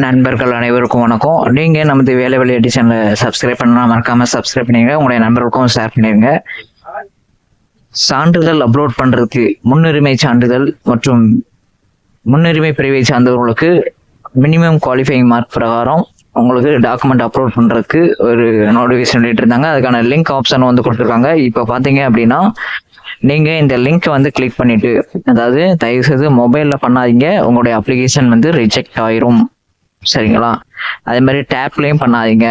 நண்பர்கள் அனைவருக்கும் வணக்கம். நீங்கள் நமது வேலை வேலை எடிஷனில் சப்ஸ்கிரைப் பண்ணலாம் மறக்காமல் சப்ஸ்கிரைப் பண்ணிடுங்க உங்களுடைய நண்பர்களுக்கும் ஷேர் பண்ணிடுங்க சான்றிதழ் அப்லோட் பண்ணுறதுக்கு முன்னுரிமை சான்றிதழ் மற்றும் முன்னுரிமை பிரிவை சார்ந்தவர்களுக்கு மினிமம் குவாலிஃபைங் மார்க் பிரகாரம் உங்களுக்கு டாக்குமெண்ட் அப்லோட் பண்ணுறதுக்கு ஒரு நோட்டிஃபிகேஷன் இருந்தாங்க. அதுக்கான லிங்க் ஆப்ஷன் வந்து கொடுத்துருக்காங்க. இப்போ பார்த்தீங்க அப்படின்னா நீங்கள் இந்த லிங்க்கை வந்து கிளிக் பண்ணிவிட்டு அதாவது தயவுசெய்து மொபைலில் பண்ணாதீங்க. உங்களுடைய அப்ளிகேஷன் வந்து ரிஜெக்ட் ஆயிரும். சரிங்களா? அதே மாதிரி டேப்லேயும் பண்ணாதீங்க.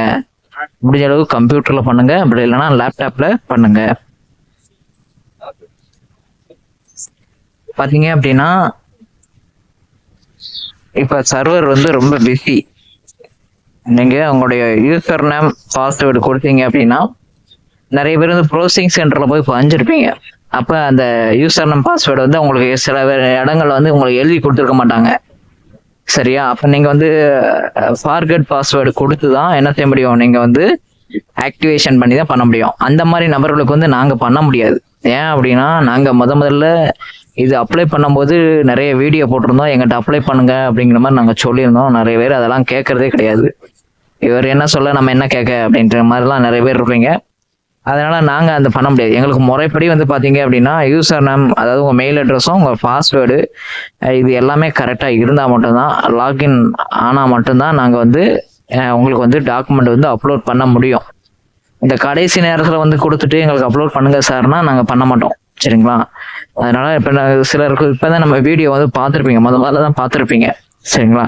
முடிஞ்ச அளவு கம்ப்யூட்டரில் பண்ணுங்க. அப்படி இல்லைன்னா லேப்டாப்பில் பண்ணுங்க. பார்த்தீங்க அப்படின்னா இப்போ சர்வர் வந்து ரொம்ப பிஸி நீங்கள் உங்களுடைய யூசர் நேம் பாஸ்வேர்டு கொடுத்தீங்க அப்படின்னா நிறைய பேர் வந்து ப்ரோசிங் சென்டரில் போய் பதிஞ்சிருப்பீங்க அப்போ அந்த யூசர் நேம் பாஸ்வேர்டு வந்து உங்களுக்கு சில பேர் இடங்கள்ல வந்து உங்களுக்கு எழுதி கொடுத்துருக்க மாட்டாங்க. சரியா? அப்போ நீங்கள் வந்து ஃபார்கட் பாஸ்வேர்டு கொடுத்து தான் என்ன செய்ய முடியும்? நீங்கள் வந்து ஆக்டிவேஷன் பண்ணி தான் பண்ண முடியும். அந்த மாதிரி நபர்களுக்கு வந்து நாங்கள் பண்ண முடியாது. ஏன் அப்படின்னா நாங்கள் முத முதல்ல இது அப்ளை பண்ணும்போது நிறைய வீடியோ போட்டிருந்தோம். எங்கிட்ட அப்ளை பண்ணுங்க அப்படிங்கிற மாதிரி நாங்கள் சொல்லியிருந்தோம். நிறைய பேர் அதெல்லாம் கேட்கறதே கிடையாது. இவர் என்ன சொல்ல நம்ம என்ன கேட்க அப்படின்ற மாதிரிலாம் நிறைய பேர் இருப்பீங்க. அதனால் நாங்கள் அந்த பண்ண முடியாது. எங்களுக்கு முறைப்படி வந்து பார்த்தீங்க அப்படின்னா யூசர் நேம் அதாவது உங்கள் மெயில் அட்ரஸும் உங்கள் பாஸ்வேர்டு இது எல்லாமே கரெக்டாக இருந்தால் மட்டும்தான் லாகின் ஆனால் மட்டும்தான் நாங்கள் வந்து உங்களுக்கு வந்து டாக்குமெண்ட் வந்து அப்லோட் பண்ண முடியும். இந்த கடைசி நேரத்தில் வந்து கொடுத்துட்டு எங்களுக்கு அப்லோட் பண்ணுங்கள் சார்னா நாங்கள் பண்ண மாட்டோம். சரிங்களா? அதனால் இப்போ சிலருக்கு இப்போ தான் நம்ம வீடியோ வந்து பார்த்துருப்பீங்க. முத முதல்ல தான் பார்த்துருப்பீங்க. சரிங்களா?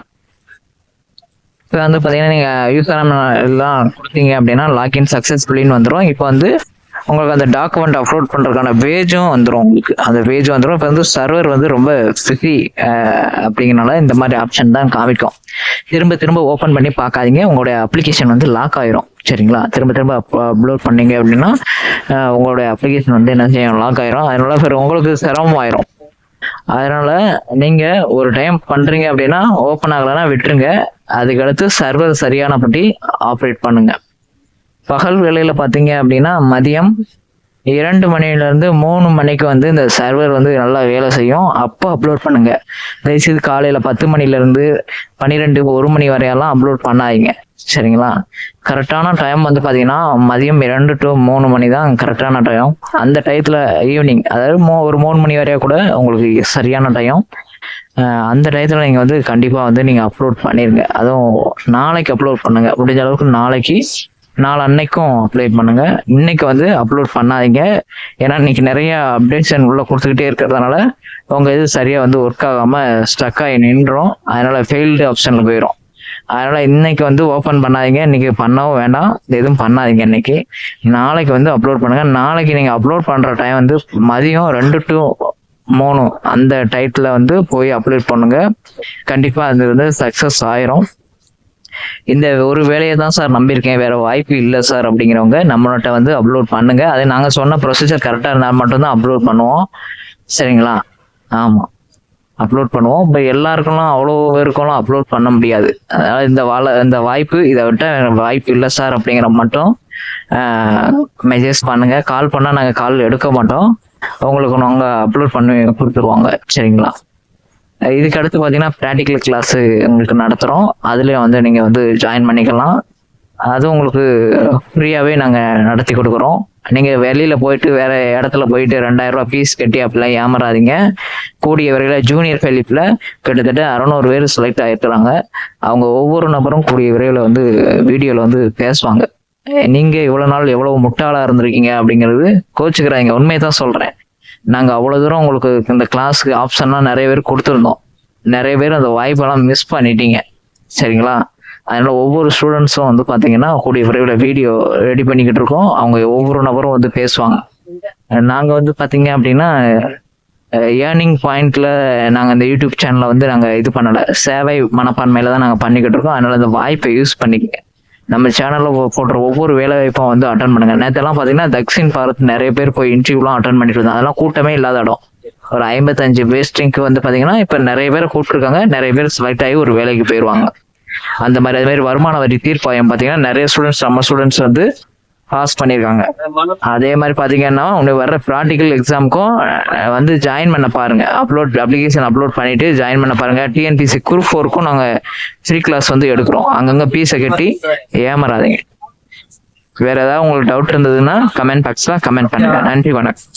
இப்போ வந்து பார்த்தீங்கன்னா நீங்கள் யூசர் எல்லாம் கொடுத்தீங்க அப்படின்னா லாக்இன் சக்ஸஸ்ஃபுல்லின்னு வந்துடும் இப்போ வந்து உங்களுக்கு அந்த டாக்குமெண்ட் அப்லோட் பண்ணுறதுக்கான பேஜும் வந்துடும் உங்களுக்கு. அந்த பேஜ் வந்துடும் இப்போ வந்து சர்வர் வந்து ரொம்ப ஃபிஸி அப்படிங்கிறனால இந்த மாதிரி ஆப்ஷன் தான் காமிக்கும். திரும்ப திரும்ப ஓப்பன் பண்ணி பார்க்காதீங்க. உங்களுடைய அப்ளிகேஷன் வந்து லாக் ஆயிரும். சரிங்களா? திரும்ப திரும்ப அப்லோட் பண்ணீங்க அப்படின்னா உங்களுடைய அப்ளிகேஷன் வந்து என்ன செய்யும்? லாக் ஆயிரும். அதனால உங்களுக்கு சிரமம் ஆயிரும். அதனால நீங்க ஒரு டைம் பண்றீங்க அப்படின்னா ஓப்பன் ஆகலைன்னா விட்டுருங்க. அதுக்கடுத்து சர்வர் சரியானபடி ஆப்ரேட் பண்ணுங்க. பகல் வேலையில் பார்த்தீங்க அப்படின்னா மதியம் இரண்டு மணிலேருந்து மூணு மணிக்கு வந்து இந்த சர்வர் வந்து நல்லா வேலை செய்யும். அப்போ அப்லோட் பண்ணுங்க. தயவுசெய்து காலையில் பத்து மணிலேருந்து பன்னிரெண்டு ஒரு மணி வரையெல்லாம் அப்லோட் பண்ணாதீங்க. சரிங்களா? கரெக்டான டைம் வந்து பார்த்தீங்கன்னா மதியம் இரண்டு டு மூணு மணி தான் கரெக்டான டைம் அந்த டயத்தில் ஈவினிங் அதாவது மூ ஒரு மூணு மணி வரையா கூட உங்களுக்கு சரியான டைம் அந்த டயத்தில் நீங்கள் வந்து கண்டிப்பாக வந்து நீங்கள் அப்லோட் பண்ணிடுங்க அதுவும் நாளைக்கு அப்லோட் பண்ணுங்கள் முடிஞ்ச அளவுக்கு நாளைக்கு நாலு அன்னைக்கும் அப்லோட் பண்ணுங்க. இன்னைக்கு வந்து அப்லோட் பண்ணாதீங்க. ஏன்னா இன்னைக்கு நிறைய அப்டேஷன் உள்ள கொடுத்துக்கிட்டே இருக்கிறதுனால உங்க இது சரியா வந்து ஒர்க் ஆகாம ஸ்டக் ஆகி நின்றோம். அதனால ஃபெயில்டு ஆப்ஷன்ல போயிடும் அதனால இன்னைக்கு வந்து ஓப்பன் பண்ணாதீங்க. இன்னைக்கு பண்ணவும் வேண்டாம். எதுவும் பண்ணாதீங்க இன்னைக்கு. நாளைக்கு வந்து அப்லோட் பண்ணுங்க. நாளைக்கு நீங்க அப்லோட் பண்ற டைம் வந்து மதியம் ரெண்டு டு மூணு அந்த டைட்டில் வந்து போய் அப்லோட் பண்ணுங்க. கண்டிப்பா அது வந்து சக்சஸ் ஆயிரும். இந்த ஒரு வேலையை தான் சார் நம்பியிருக்கேன். வேற வாய்ப்பு இல்லை சார் அப்படிங்கிறவங்க நம்மள்ட்ட வந்து அப்லோட் பண்ணுங்க. அது நாங்க சொன்ன ப்ரொசீஜர் கரெக்டாக இருந்தால் மட்டும்தான் அப்லோட் பண்ணுவோம். சரிங்களா? ஆமா. அப்லோட் பண்ணுவோம். இப்போ எல்லாருக்கெல்லாம் அவ்வளோ பேருக்கெல்லாம் அப்லோட் பண்ண முடியாது. அதனால் இந்த வாழ இந்த வாய்ப்பு இதை விட்ட வாய்ப்பு இல்லை சார் அப்படிங்கிற மட்டும் மெசேஜ் பண்ணுங்க. கால் பண்ணால் நாங்கள் கால் எடுக்க மாட்டோம். உங்களுக்கு நாங்கள் அப்லோட் பண்ணி கொடுத்துருவாங்க. சரிங்களா? இதுக்கு அடுத்து பார்த்தீங்கன்னா ப்ராக்டிக்கல் கிளாஸு உங்களுக்கு நடத்துகிறோம் அதுலேயும் வந்து நீங்கள் வந்து ஜாயின் பண்ணிக்கலாம். அது உங்களுக்கு ஃப்ரீயாகவே நாங்கள் நடத்தி கொடுக்குறோம். நீங்கள் வெளியில் போயிட்டு வேறு இடத்துல போயிட்டு ரெண்டாயிரரூபா ஃபீஸ் கட்டி அப்படிலாம் ஏமாறாதீங்க. கூடிய விரைவில் ஜூனியர் ஃபெலிப்பில் கிட்டத்தட்ட அறநூறு பேர் செலக்ட் ஆகிருக்கிறாங்க அவங்க ஒவ்வொரு நபரும் கூடிய விரைவில் வந்து வீடியோவில் வந்து பேசுவாங்க. நீங்கள் இவ்வளோ நாள் எவ்வளோ முட்டாளாக இருந்திருக்கீங்க அப்படிங்கிறது கோச்சுக்கிறாங்க உண்மையை தான் சொல்கிறேன் நாங்கள் அவ்வளோ தூரம் உங்களுக்கு இந்த கிளாஸுக்கு ஆப்ஷன்லாம் நிறைய பேர் கொடுத்துருந்தோம். நிறைய பேர் அந்த வாய்ப்பெல்லாம் மிஸ் பண்ணிட்டீங்க. சரிங்களா? அதனால் ஒவ்வொரு ஸ்டூடெண்ட்ஸும் வந்து பார்த்தீங்கன்னா கூடிய விரைவில் வீடியோ ரெடி பண்ணிக்கிட்டு இருக்கோம். அவங்க ஒவ்வொரு நபரும் வந்து பேசுவாங்க. நாங்கள் வந்து பார்த்தீங்க அப்படின்னா ஏர்னிங் பாயிண்ட்ல நாங்கள் இந்த யூடியூப் சேனலை வந்து நாங்கள் இது பண்ணலை. சேவை மனப்பான்மையில தான் நாங்கள் பண்ணிக்கிட்டு இருக்கோம். அதனால அந்த வாய்ப்பை யூஸ் பண்ணிக்கங்க. நம்ம சேனலில் போடுற ஒவ்வொரு வேலை வாய்ப்பும் வந்து அட்டன் பண்ணுங்க. நேற்றெல்லாம் பார்த்தீங்கன்னா தக்ஷின் பாரத் நிறைய பேர் போய் இன்டர்வியூலாம் அட்டன் பண்ணிட்டு இருந்தாங்க. அதெல்லாம் கூட்டமே இல்லாத இடம். ஒரு ஐம்பத்தஞ்சு வேஸ்டிங்க்கு வந்து பார்த்தீங்கன்னா இப்போ நிறைய பேர் கூப்பிட்டுருக்காங்க. நிறைய பேர் செலக்ட் ஆகி ஒரு வேலைக்கு போயிடுவாங்க அந்த மாதிரி அது மாதிரி வருமான வரி தீர்ப்பாயம் பார்த்தீங்கன்னா நிறைய ஸ்டூடெண்ட்ஸ் நம்ம ஸ்டூடெண்ட்ஸ் வந்து பாஸ் பண்ணியிருக்காங்க அதே மாதிரி பார்த்தீங்கன்னா உங்களுக்கு வர்ற ப்ராக்டிக்கல் எக்ஸாமுக்கும் வந்து ஜாயின் பண்ண பாருங்க. அப்லோட் அப்ளிகேஷன் அப்லோட் பண்ணிவிட்டு ஜாயின் பண்ண பாருங்கள் டிஎன்பிசி குரூப் ஃபோருக்கும் நாங்கள் ஃப்ரீ கிளாஸ் வந்து எடுக்கிறோம். அங்கங்கே பீஸை கட்டி ஏமாறாதீங்க. வேற ஏதாவது உங்களுக்கு டவுட் இருந்ததுன்னா கமெண்ட் பாக்ஸில் கமெண்ட் பண்ணுங்கள் நன்றி வணக்கம்.